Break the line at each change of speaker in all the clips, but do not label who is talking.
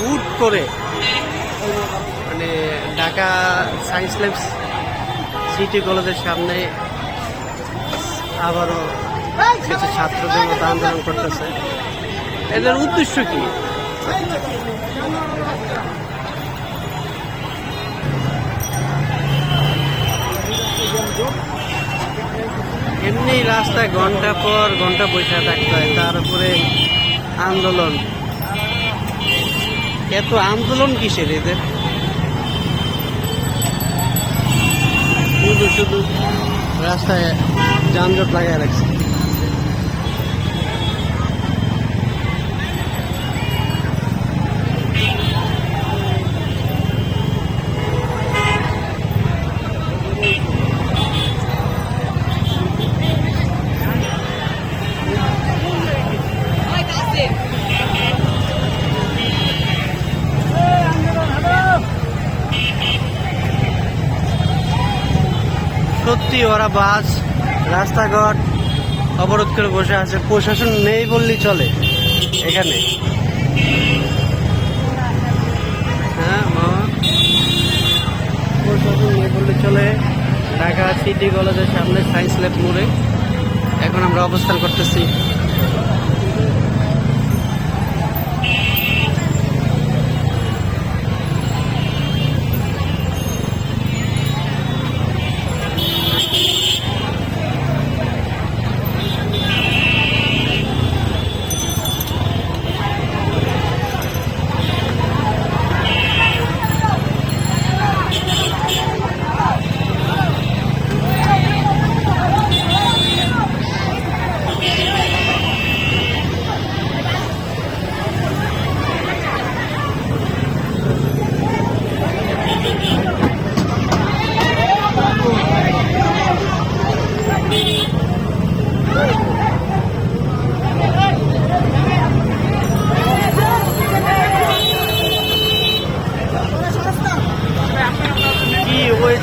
হুট করে মানে ঢাকা সায়েন্স ল্যাব সিটি কলেজের সামনে আবারও কিছু ছাত্রদের মতো আন্দোলন করতেছে। এদের উদ্দেশ্য কি? এমনি রাস্তায় ঘণ্টা পর ঘণ্টা বসে থাকতে হয়, তার উপরে আন্দোলন। এত আন্দোলন কিসের এদের? শুধু শুধু রাস্তায় যানজট লাগাই রাখছে। সত্যি ওরা বাস, রাস্তাঘাট অবরোধ করে বসে আছে। প্রশাসন নেই বললেই চলে এখানে। হ্যাঁ প্রশাসন নেই বললে চলে। ঢাকা সিটি কলেজের সামনে সায়েন্স ল্যাব মোড়ে। এখন আমরা অবস্থান করতেছি।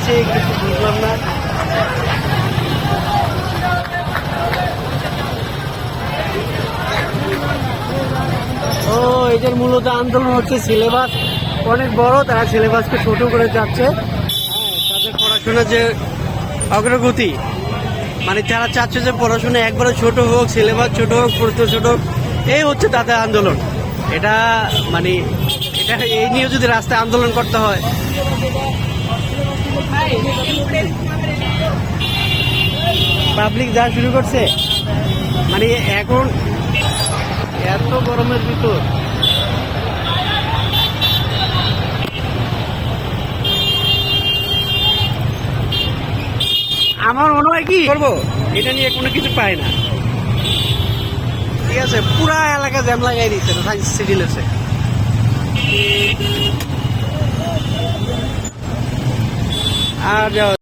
হয়েছে কিছু বুঝলাম না। ও এদের মূলত আন্দোলন হচ্ছে সিলেবাস। অনেক বড় তারা সিলেবাসকে ছোট করে যাচ্ছে হ্যাঁ, তাদের পড়াশোনার যে অগ্রগতি মানে যারা চাচ্ছে যে পড়াশোনা একবারে ছোট হোক সিলেবাস ছোট হোক পড়তে ছোট হোক এই হচ্ছে তাদের আন্দোলন। এটা মানে এটা এই নিয়ে যদি রাস্তায় আন্দোলন করতে হয় পাবলিক যা শুরু করছে মানে এখন এত গরমের ভিতর। আমার মনে হয় কি করব? এটা নিয়ে কোনো কিছু পাই না। ঠিক আছে, পুরা এলাকা জ্যাম লাগাই দিচ্ছে সায়েন্স সিটি লেছে 他就。